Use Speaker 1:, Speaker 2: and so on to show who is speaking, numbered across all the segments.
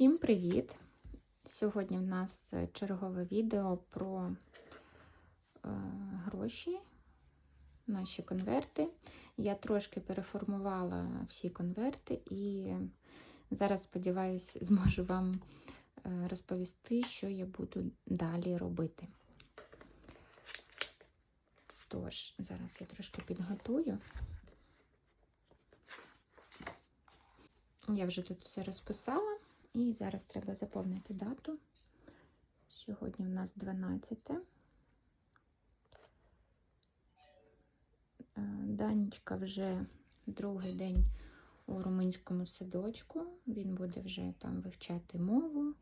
Speaker 1: Всім привіт! Сьогодні в нас чергове відео про е, гроші, наші конверти. Я трошки переформувала всі конверти і зараз, сподіваюся, зможу вам е, розповісти, що я буду далі робити. Тож, зараз я трошки підготую. Я вже тут все розписала, і зараз треба заповнити дату. Сьогодні в нас 12. Е, Данечка вже другий день у румунському садочку. Він буде вже там вивчати мову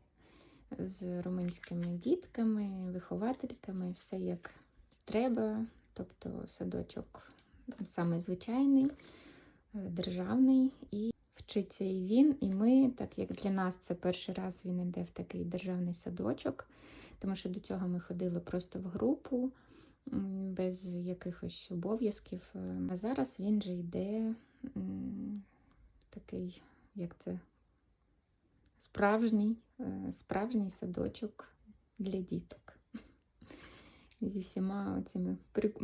Speaker 1: з румунськими дітками, виховательками, все як треба. Тобто садочок саме звичайний, е, державний і вчиться і він, і ми, так як для нас це перший раз він йде в такий державний садочок, тому що до цього ми ходили просто в групу без якихось обов'язків. Е, А зараз він же йде такий, як це, справжній, е, справжній садочок для діток. Зі всіма цими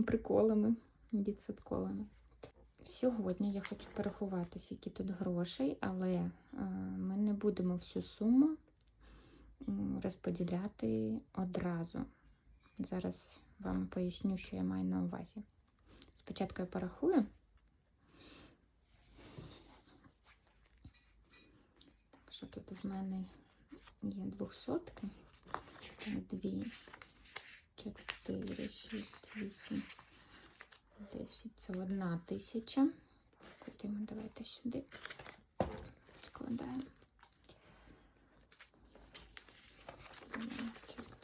Speaker 1: приколами дітсадковими. Сьогодні я хочу порахувати, скільки тут грошей, але е, ми не будемо всю суму розподіляти одразу. Зараз вам поясню, що я маю на увазі. Спочатку я порахую. Так, що тут в мене є двохсотки. Дві, чотири, шість, вісім. 10 це одна тисяча. Куди давайте сюди складаємо.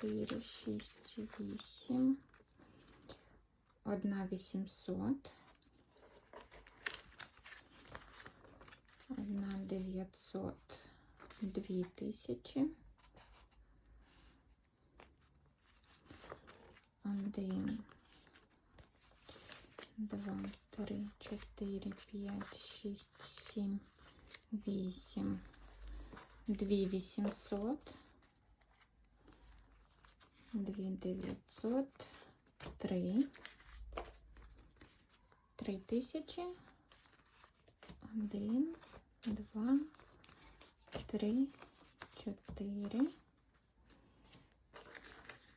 Speaker 1: 4, 6, 8. Одна 800. Одна 900. Дві тисячі. Один два, три, чотири, п'ять, шість, сім, вісім, дві вісімсот, дві дев'ятсот, три, три тисячі, один, два, три, чотири,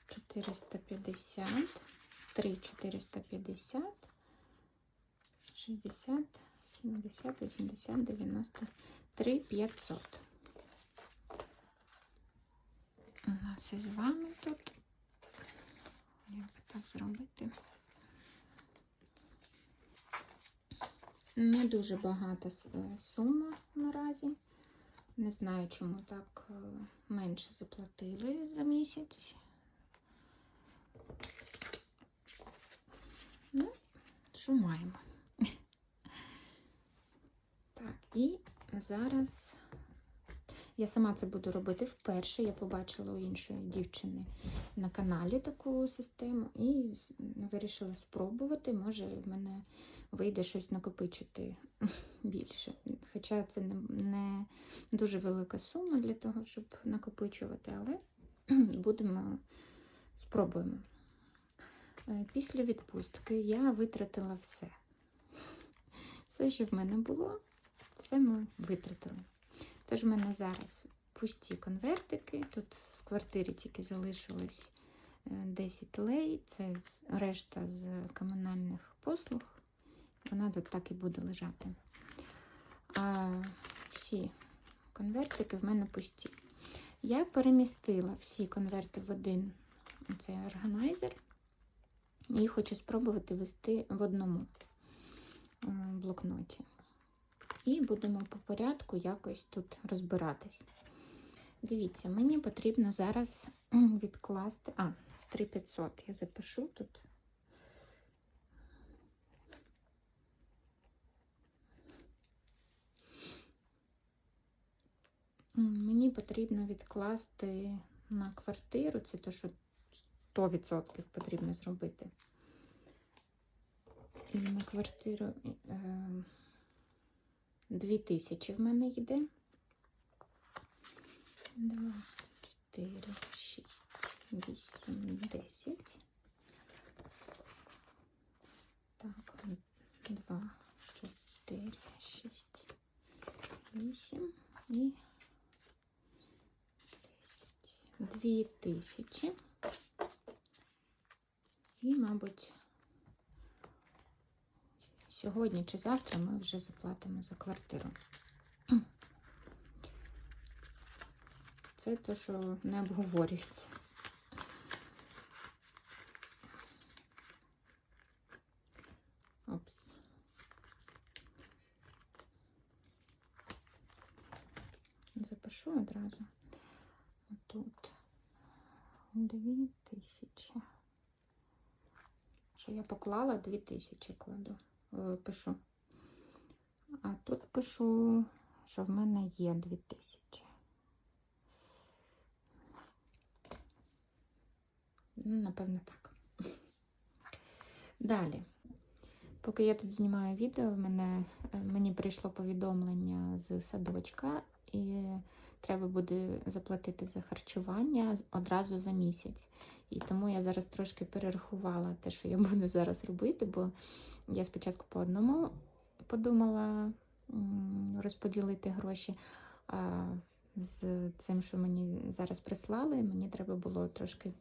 Speaker 1: чотириста п'ятдесят, три чотириста п'ятдесят. 60, 70, 80, 93, 500. У нас із вами тут. Як би так зробити? Не дуже багата сума наразі. Не знаю, чому так менше заплатили за місяць. Ну, що І зараз я сама це буду робити вперше. Я побачила у іншої дівчини на каналі таку систему і вирішила спробувати. Може, в мене вийде щось накопичити більше. Хоча це не дуже велика сума для того, щоб накопичувати, але будемо спробуємо. Е, після відпустки я витратила все. Все, що в мене було. Ми витратили. Тож в мене зараз пусті конвертики. Тут в квартирі тільки залишилось 10 лей, це решта з комунальних послуг. Вона тут так і буде лежати. А всі конвертики в мене пусті. Я перемістила всі конверти в один цей органайзер і хочу спробувати вести в одному е, блокноті. І будемо по порядку якось тут розбиратись. Дивіться, мені потрібно зараз відкласти. А, 3500 я запишу тут. Мені потрібно відкласти на квартиру, це те, що 100% потрібно зробити. І на квартиру. Е 2000 в мене йде. Два, чотири, шість, вісім, десять. Так, два, чотири, шість, вісім і десять. Дві тисячі. І, мабуть, сьогодні чи завтра ми вже заплатимо за квартиру. Це те, що не обговорюється. Опс. Запишу одразу. Тут дві тисячі. Що я поклала дві тисячі кладу, пишу. А тут пишу, що в мене є дві тисячі. Ну, Напевно, так. Далі. Поки я тут знімаю відео, в мене, е, мені прийшло повідомлення з садочка, і треба буде заплатити за харчування одразу за місяць. І тому я зараз трошки перерахувала те, що я буду зараз робити, бо я спочатку по одному подумала розподілити гроші. А з цим, що мені зараз прислали, мені треба було трошки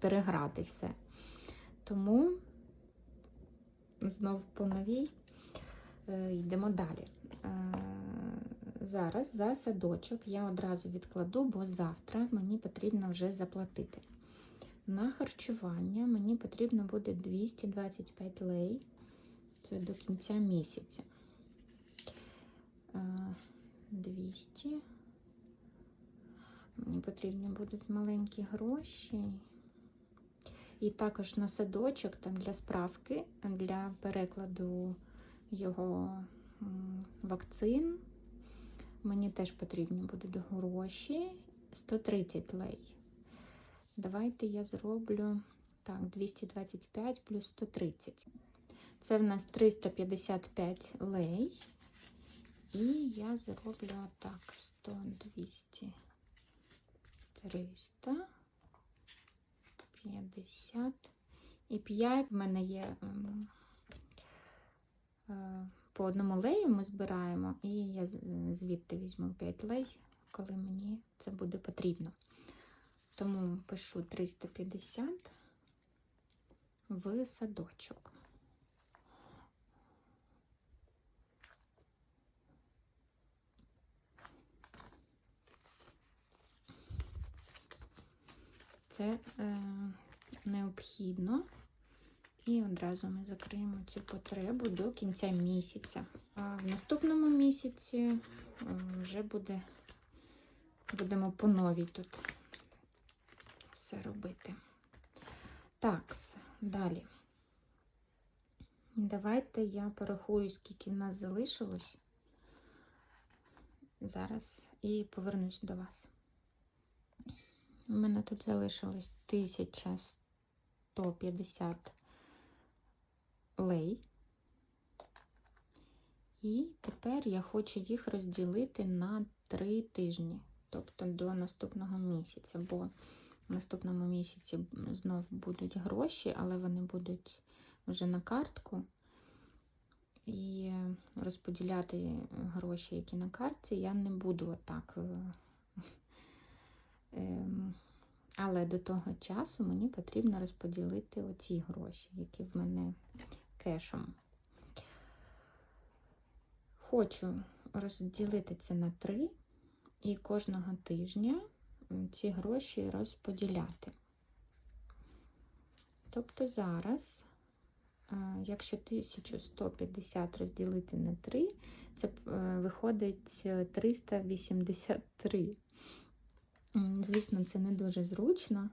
Speaker 1: переграти все. Тому знов по новій е, йдемо далі. Е, Зараз за садочок я одразу відкладу, бо завтра мені потрібно вже заплатити. На харчування мені потрібно буде 225 лей. Це до кінця місяця. Е, 200. Мені потрібні будуть маленькі гроші. І також на садочок там для справки, для перекладу його вакцин. Мені теж потрібні будуть гроші 130 лей. Давайте я зроблю так, 225 плюс 130. Це в нас 355 лей. І я зроблю так, 100, 200, 300. 50 і 5 в мене є ем, е, по одному лею ми збираємо, і я звідти візьму 5 лей, коли мені це буде потрібно. Тому пишу 350 в садочок. Це е, необхідно. І одразу ми закриємо цю потребу до кінця місяця. А в наступному місяці е, вже буде, будемо по новій тут все робити. Так, далі. Давайте я порахую, скільки в нас залишилось зараз і повернусь до вас. У мене тут залишилось 1150 лей. І тепер я хочу їх розділити на 3 тижні, тобто до наступного місяця, бо в наступному місяці знов будуть гроші, але вони будуть вже на картку. І розподіляти гроші, які на картці, я не буду отак. е, Ем, Але до того часу мені потрібно розподілити оці гроші, які в мене кешом. Хочу розділити це на три і кожного тижня ці гроші розподіляти. Тобто зараз, е, якщо 1150 розділити на 3, це е, виходить е, 383. Звісно, це не дуже зручно,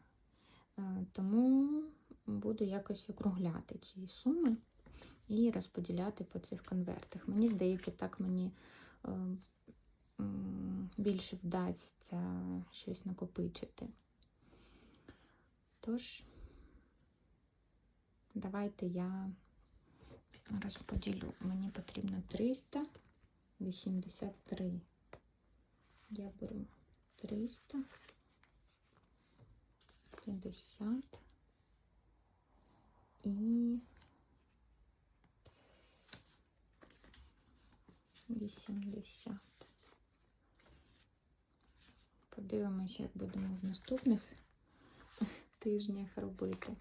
Speaker 1: е, тому буду якось округляти ці суми і розподіляти по цих конвертах. Мені здається, так мені е, більше вдасться щось накопичити. Тож, давайте я розподілю. Мені потрібно 383. Я беру 300, 50 і 80. Подивимося, як будемо в наступних тижнях робити.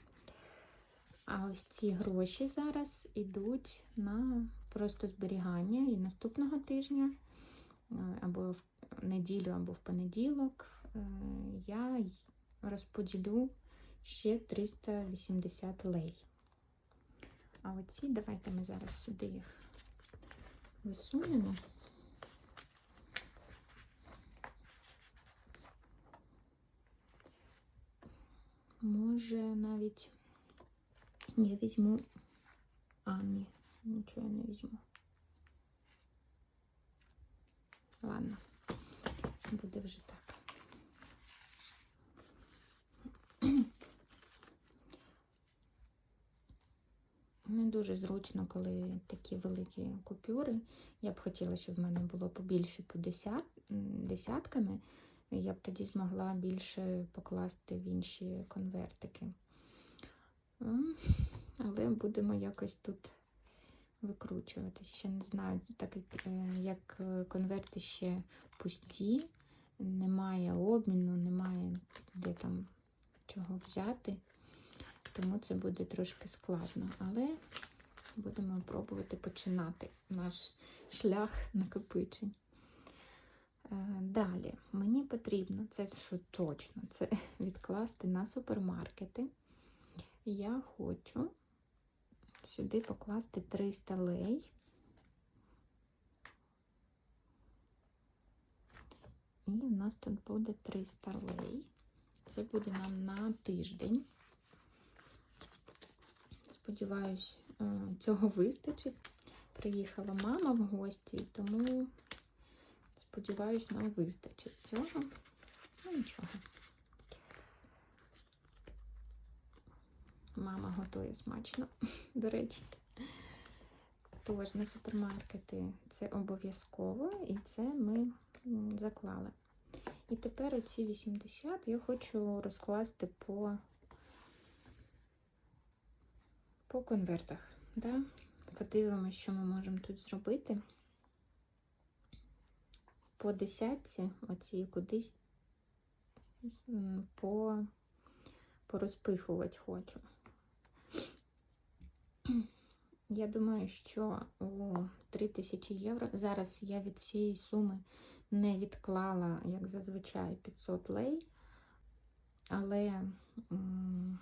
Speaker 1: А ось ці гроші зараз йдуть на просто зберігання і наступного тижня, е, або в неділю, або в понеділок, е, я розподілю ще 380 лей. А оці, давайте ми зараз сюди їх висунемо. Може навіть я візьму. А, ні, нічого я не візьму. Ладно, буде вже так. Не дуже зручно, коли такі великі купюри. Я б хотіла, щоб в мене було побільше по десят, десятками. Я б тоді змогла більше покласти в інші конвертики. Але будемо якось тут викручувати. Ще не знаю, так як, е, е, конверти ще пусті, немає обміну, немає де там чого взяти, тому це буде трошки складно. Але будемо пробувати починати наш шлях накопичень. Е, Далі мені потрібно, це що точно, це відкласти на супермаркети. Я хочу сюди покласти 300 лей. І в нас тут буде 300 лей. Це буде нам на тиждень. Сподіваюсь, е, цього вистачить. Приїхала мама в гості, тому сподіваюсь, нам вистачить цього. Ну нічого. Мама готує смачно, до речі. Тож на супермаркети це обов'язково, і це ми заклали. І тепер оці 80 я хочу розкласти по, по конвертах. Да? Подивимося, що ми можемо тут зробити. По десятці, оці кудись по, порозпихувати хочу. Я думаю, що у 3000 євро. Зараз я від всієї суми не відклала, як зазвичай, 500 лей, але м,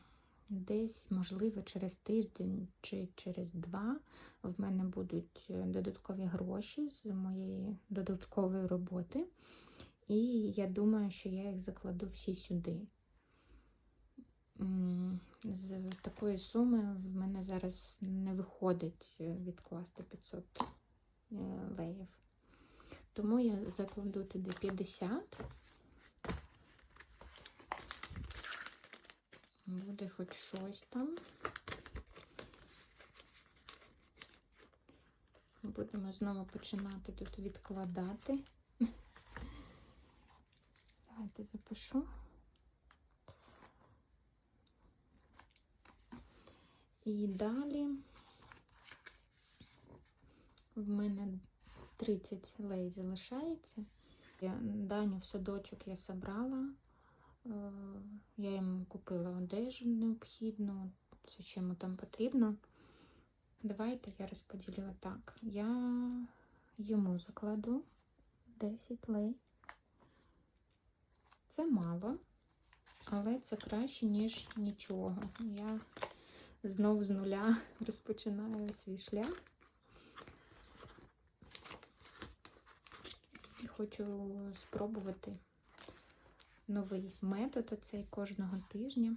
Speaker 1: десь, можливо, через тиждень чи через два в мене будуть е, додаткові гроші з моєї додаткової роботи. І я думаю, що я їх закладу всі сюди. З такої суми в мене зараз не виходить е, відкласти 500 е, леїв. Тому я закладу туди 50. Буде хоч щось там. Будемо знову починати тут відкладати. Давайте запишу. І далі в мене 30 лей залишається. Даню в садочок я собрала. Е, Я йому купила одежу необхідну, все, що йому там потрібно. Давайте я розподілю так. Я йому закладу 10 лей. Це мало, але це краще, ніж нічого. Я знов з нуля розпочинаю свій шлях. І хочу спробувати новий метод оцей кожного тижня.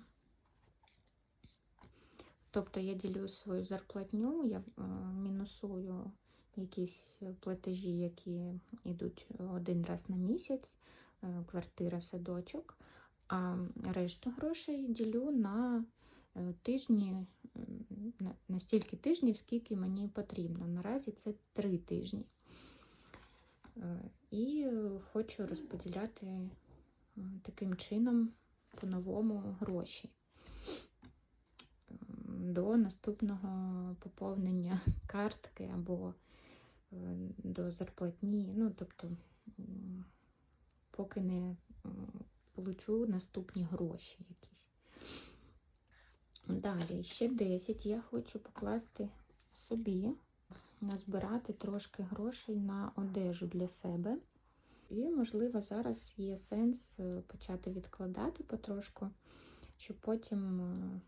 Speaker 1: Тобто я ділю свою зарплатню, я е, мінусую якісь платежі, які йдуть один раз на місяць, е, квартира, садочок, а решту грошей ділю на е, тижні, на- стільки тижнів, скільки мені потрібно. Наразі це три тижні. І хочу розподіляти таким чином по-новому гроші до наступного поповнення картки або е, до зарплатні. Ну, тобто, поки не получу наступні гроші якісь. Далі, ще 10 я хочу покласти собі, назбирати трошки грошей на одежу для себе. І, можливо, зараз є сенс е, почати відкладати потрошку, щоб потім е,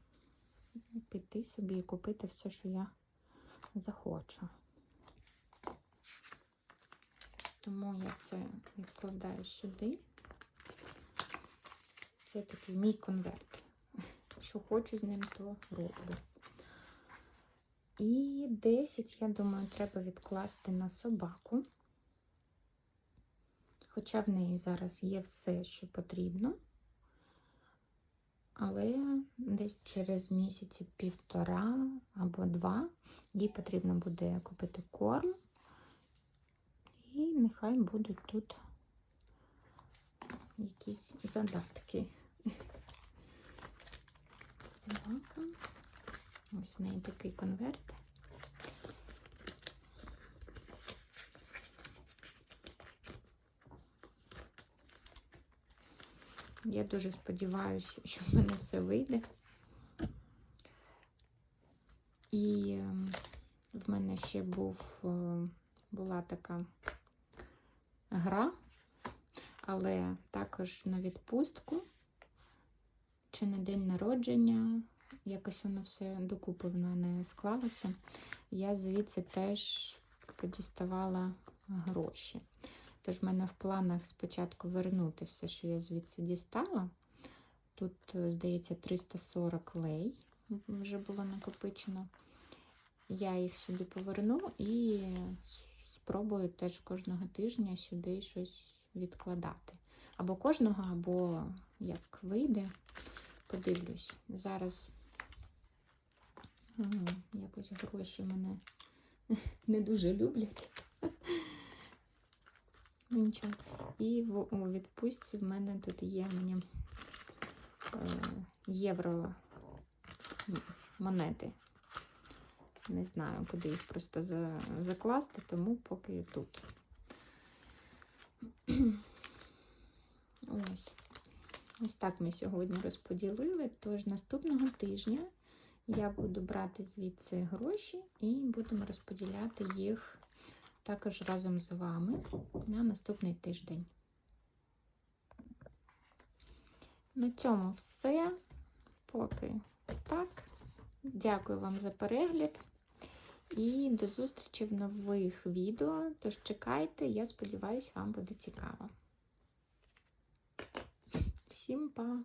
Speaker 1: піти собі і купити все, що я захочу. Тому я це відкладаю сюди. Це такий мій конверт. Що хочу з ним, то роблю. І 10, я думаю, треба відкласти на собаку. Хоча в неї зараз є все, що потрібно. Але десь через місяці півтора або два їй потрібно буде купити корм. І нехай будуть тут якісь задатки. Собака. Ось в неї такий конверт. Я дуже сподіваюся, що в мене все вийде. І ем, в мене ще був, е, була така гра, але також на відпустку чи на день народження. Якось воно все докупи в мене склалося. Я звідси теж подіставала гроші. Тож в мене в планах спочатку вернути все, що я звідси дістала. Тут, е, здається, 340 лей вже було накопичено. Я їх сюди поверну і спробую теж кожного тижня сюди щось відкладати. Або кожного, або як вийде, подивлюсь. Зараз якось гроші мене не дуже люблять. Нічого. І в, у відпустці в мене тут є мені е, євро монети. Не знаю, куди їх просто за, закласти, тому поки тут. Ось. Ось так ми сьогодні розподілили. Тож наступного тижня я буду брати звідси гроші і будемо розподіляти їх також разом з вами на наступний тиждень. На цьому все. Поки так. Дякую вам за перегляд і до зустрічі в нових відео. Тож чекайте, я сподіваюся, вам буде цікаво. Всім па!